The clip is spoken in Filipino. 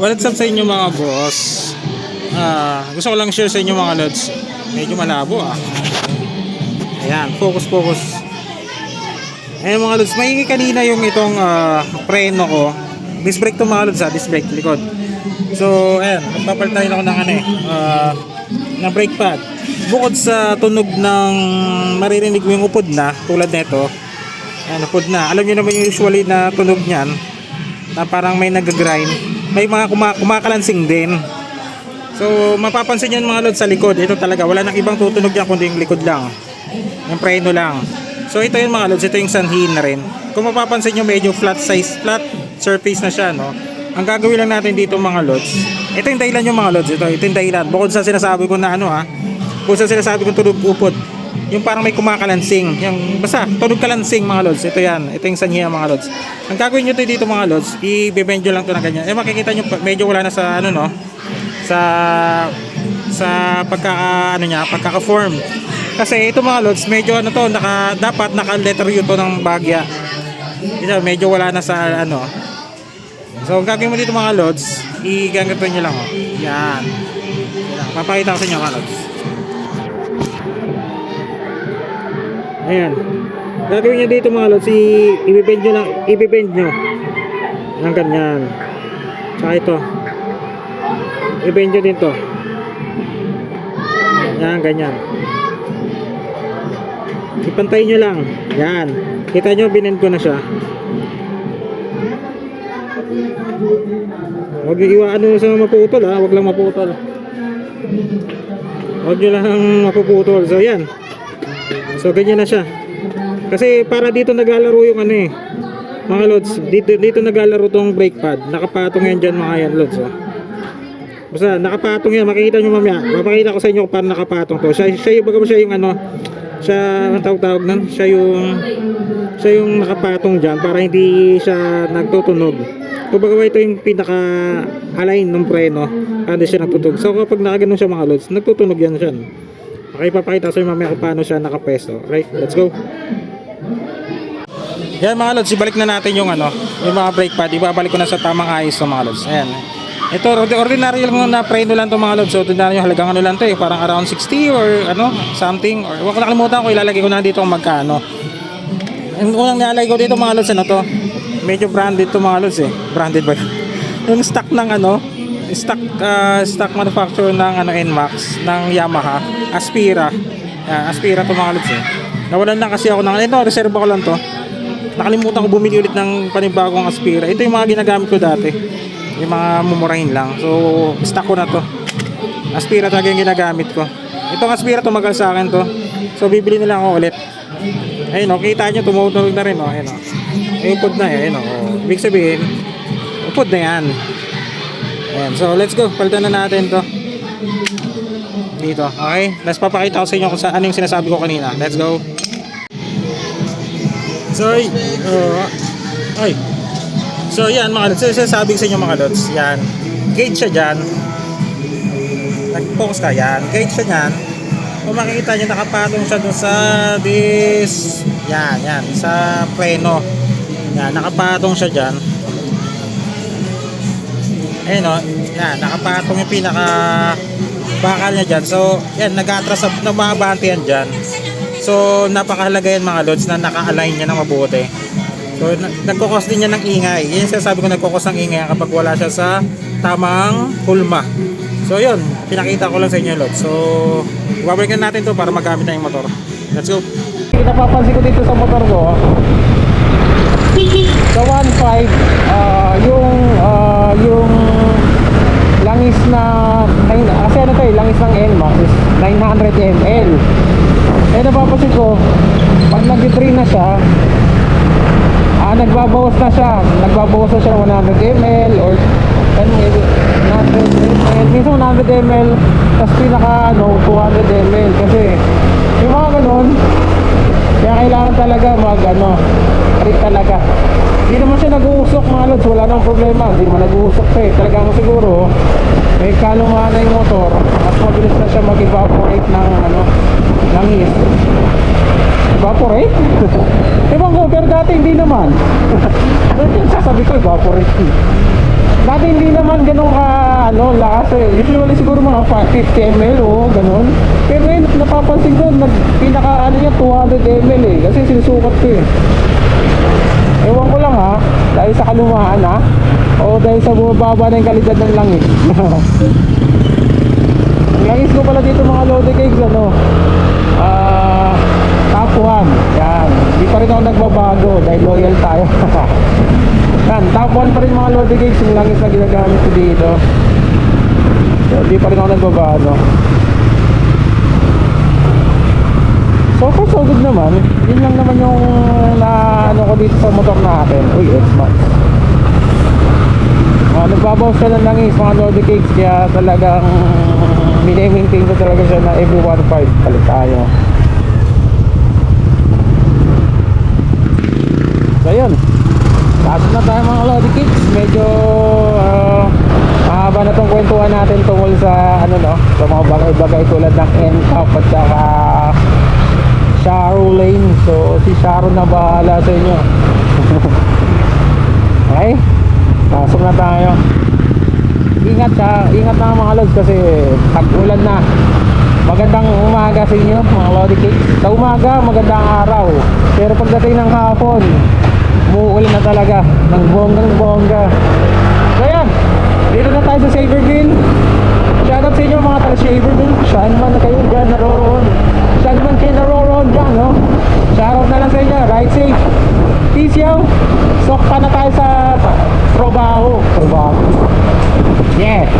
What's up sa inyo mga boss? Ah, gusto ko lang share sa inyo mga lods. Medyo malabo ah. Ayan, focus focus. Ayan mga lods, maingay kanina yung itong ah, preno ko. Disc brake to mga lods ah, disc brake likod. So, ayan, magpapalitan ako ng ano eh, ah, ng brake pad. Bukod sa tunog ng maririnig mo yung upod na, tulad nito, ayan, upod na. Alam niyo naman yung usually na tunog niyan, na parang may nag-grind. May mga kuma- kumakalansing din. So, mapapansin yan mga lods sa likod. Ito talaga, wala nang ibang tutunog yan kundi yung likod lang. Yung preno lang. So, ito yung mga lods. Ito yung sanhin na rin. Kung mapapansin nyo, medyo flat size, flat surface na siya, no? Ang gagawin lang natin dito mga lods, ito yung dahilan yung mga lods. Ito, ito yung dahilan. Bukod sa sinasabi ko na ano ha, bukod sa sinasabi ko tunog upod, yung parang may kumakalansing. Yung, basta, tunog kalansing mga lods. Ito yan. Ito yung sanhiya mga lods. Ang gagawin nyo to dito mga lods, i-bend nyo lang to na ganyan. Eh makikita nyo, medyo wala na sa ano no, sa sa pagka ano niya, pagkaka-form. Kasi ito mga lods, medyo ano to, naka, dapat naka letter U to ng bagya. Ito, medyo wala na sa ano. So, ang gagawin mo dito mga lods, i-ganito nyo lang oh. Yan. Papakita ko sa inyo mga lods. Ayan. Gagawin nyo dito mga lods, i-bend nyo lang, i-bend nyo. Ng ganyan. Tsaka ito. I-bend nyo din to. Yan, ganyan. Ipantay nyo lang. Yan. Kita nyo, binend ko na siya. Huwag nyo iwa ano sa maputol ha. Huwag lang maputol. Huwag nyo lang mapuputol. So yan. So ganyan na siya. Kasi para dito naglalaro yung ano eh. Mga lods, dito, dito naglalaro tong brake pad. Nakapatong yan dyan mga yan lods. Oh. Basta nakapatong yan, makikita nyo mamaya. Mapakita ko sa inyo kung paano nakapatong to. Siya, siya yung, baga mo siya yung ano, siya, ang tawag-tawag nun, siya yung, siya yung nakapatong dyan para hindi siya nagtutunog. Kumbaga ito yung pinaka align ng preno, hindi siya nagtutunog. So kapag nakaganon siya mga lods, nagtutunog yan siya. Okay, papakita sa inyo mamaya kung paano siya nakapesto. Right, let's go. Yan mga lods, ibalik na natin yung ano, yung mga brake pad, ibabalik ko na sa tamang ayos ng mga lods. Ayan. Ito, ordi- ordinary lang na preno lang to mga lods. So, ordinary yung halagang ano lang to eh, parang around 60 or ano, something. Or, wag ko nakalimutan ko, ilalagay ko na dito kung magkano. Yung unang nilalagay ko dito mga lods, ano to? Medyo branded to mga lods eh. Branded ba yun? yung stock ng ano, stock ah, stock manufacturer ng ano NMAX ng Yamaha, Aspira. Yan, Aspira to mga eh. Nawalan lang kasi ako ng, ito, reserve ko lang to nakalimutan ko bumili ulit ng panibagong aspira. Ito yung mga ginagamit ko dati. Yung mga mumurahin lang. So, stock ko na to. Aspira talaga yung ginagamit ko. Itong aspira tumagal sa akin to. So, bibili na lang ako ulit. Ayun o, kita nyo, tumutunog na rin o. Ayun o. Ay, upod na eh. Ayun o. Oh. Ibig sabihin, upod na yan. Ayan, so let's go. Palitan na natin to. Dito, okay? Let's papakita ko sa inyo kung sa, ano yung sinasabi ko kanina. Let's go. Sorry. Uh, ay. So yan mga lods. So, sabi ko sa inyo mga lods. Yan. Gauge siya dyan. Nag-focus ka. Yan. Gauge siya dyan. Kung makikita nyo nakapatong siya dun sa this. Yan. Yan. Sa preno. Yan. Nakapatong siya dyan. Ayun o. Yan. Nakapatong yung pinaka bakal niya dyan. So, yan. Nag-atras. Nababante yan dyan. So, napakahalaga yan mga lods na naka-align niya ng mabuti. So, na- nagkukos din niya ng ingay. Yan yung sinasabi ko nagkukos ng ingay kapag wala siya sa tamang hulma. So, yun. Pinakita ko lang sa inyo, lods. So, babalikan natin to para magamit na yung motor. Let's go. Napapansin ko dito sa motor ko, sa 1.5, ah, yung, ah, yung langis na, nine- kasi ano to eh, langis ng NMAX is 900 ml. Eh napapansin ko, pag nag-drain na siya, ah, nagbabawas na siya. Nagbabawas na siya ng 100 ml or ano, eh, 100 ml. Minsan 100 ml, tapos pinaka ano, 200 ml. Kasi yung mga ganun, kaya kailangan talaga mag ano, treat talaga. Hindi naman siya nag-uusok mga lods, wala nang problema. Hindi naman nag-uusok siya eh. Talagang siguro, may kalumaan na yung motor, mas mabilis na siya mag-evaporate ng ano, langis. Evaporate? Ewan ko, pero dati hindi naman. Sasabi ko, evaporate. Dati hindi naman ganun ka, ano, lakas eh. Usually siguro mga fa- 50 ml o ganun. Pero ngayon, napapansin ko, nag, pinaka, ano niya, 200 ml eh. Kasi sinusukat ko eh. Ewan ko lang ha, dahil sa kalumaan ha, o dahil sa bumababa na kalidad ng langis. ang langis ko pala dito mga Lodi Cakes, ano, ah, top 1. Yan, hindi pa rin ako nagbabago dahil loyal tayo. Yan, 1 pa rin mga Lodi Cakes yung langis na ginagamit ko dito. So, hindi pa rin ako nagbabago. So far so good naman. Yun lang naman yung na ano ko dito sa motor natin. Uy, X-Max. Uh, nagbabawas siya ng langis mga Lodi Cakes kaya talagang mini-maintain ko talaga siya na every 1.5 palit tayo. So yun. Tapos na tayo mga Lodi Cakes. Medyo uh, mahaba na tong kwentuhan natin tungkol sa ano no, sa mga bagay-bagay tulad ng NCAP at saka Sharo Lane. So, si Sharo na bahala sa inyo. okay? Pasok na tayo. Ingat ha, ingat na mga lods kasi tag-ulan na. Magandang umaga sa inyo mga Lodi Cakes. Sa umaga, magandang araw. Pero pagdating ng hapon, umuulan na talaga ng bonggang bongga. So yan, dito na tayo sa Saberville. Shoutout sa inyo mga taga Saberville. Saan man na kayo dyan naroroon. Saan man kayo naroroon dyan, no? Shoutout na lang sa inyo. Ride safe. Peace yo. Sok pa na tayo sa trabaho. Trabaho. Yeah.